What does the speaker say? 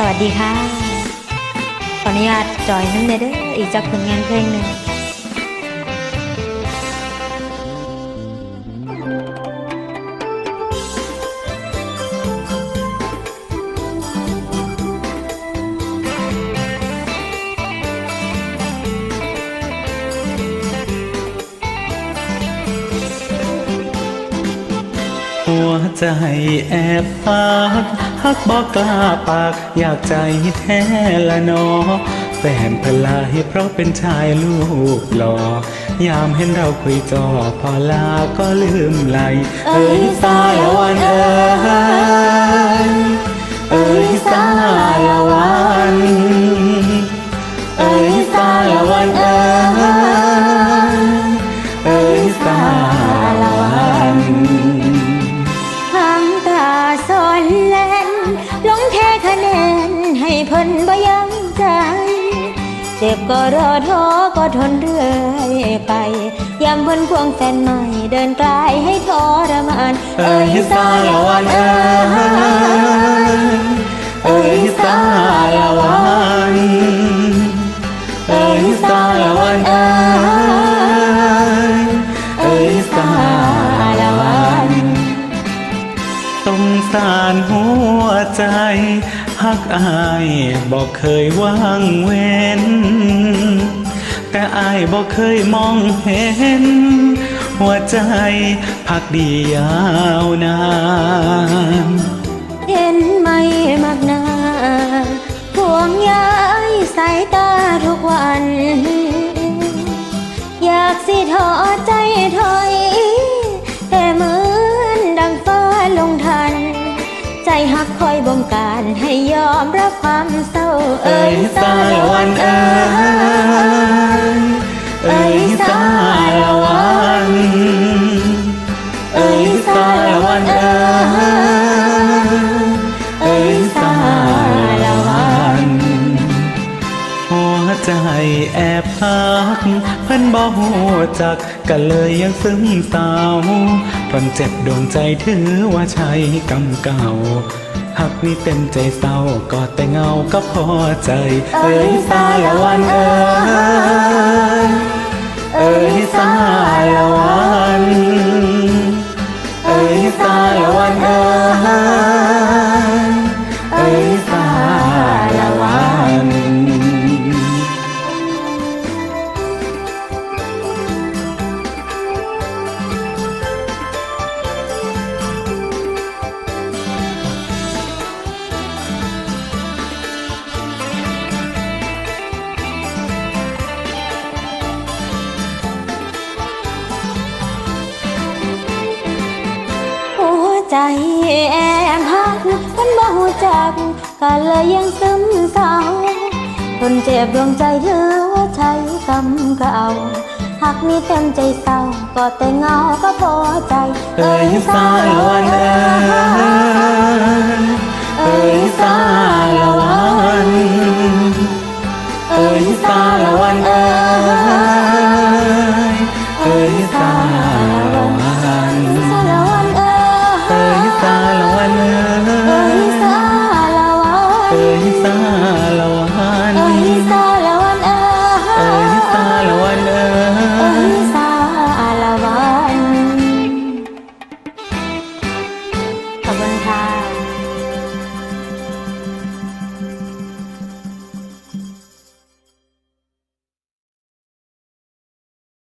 สวัสดีค่ะ ขออนุญาตจอยน้ำเนเด้ออีกจากผลงานเพลงหนึ่งหัวใจแอบพัก ฮักบอกกล้าปากอยากใจแท้ละนอแฟนพลายเพราะเป็นชายลูกหล่อยามเห็นเราคุยจอพอลาก็ลืมไหลเอ้ยสายวันเอ้ย จ็บก็รอท้อก็ทนเรื่อยไปยามเพิ่นควงแฟนใหม่เดินไกลให้ทรมาน เอ้ยสาละวันเอ้ยเอ้ยสาละวันเอ้ยสาละวันเอ้ยเอ้ยสาละวันสงสารหัวใจ ฮักอายบอกเคยว่างเว้น แต่อายบอกเคยมองเห็น หัวใจพักดียาวนานเห็นไหมมากนาห่วงใยสายตาทุกวัน อยากสิถอดใจถอ การให้ยอมรับความเศร้า เอ้ยสาละวันเอ้ยเอ้ยสาละวันเอ้ยสาละวันเอ้ยเอ้ยสาละวันหัวใจแอบพักเพิ่นบอกหัวจักก็เลยยังซึมเศร้าทนเจ็บดวงใจถือว่าใช่กรรมเก่า หากนี่เต็มใจเศร้าก็แต่เงาก็พอใจ เอ้ยสาละวันเอ้ยเอ้ยสาละวัน ใจแอบหักมันบ่หูจักก็เลยยังซึมเศร้าทนเจ็บดวงใจหรือว่าใช้กำเก่าหักมีเต็มใจเศร้าก็แต่เงาก็พอใจ เอ้ยสายวันเอ้ย ยซาลอ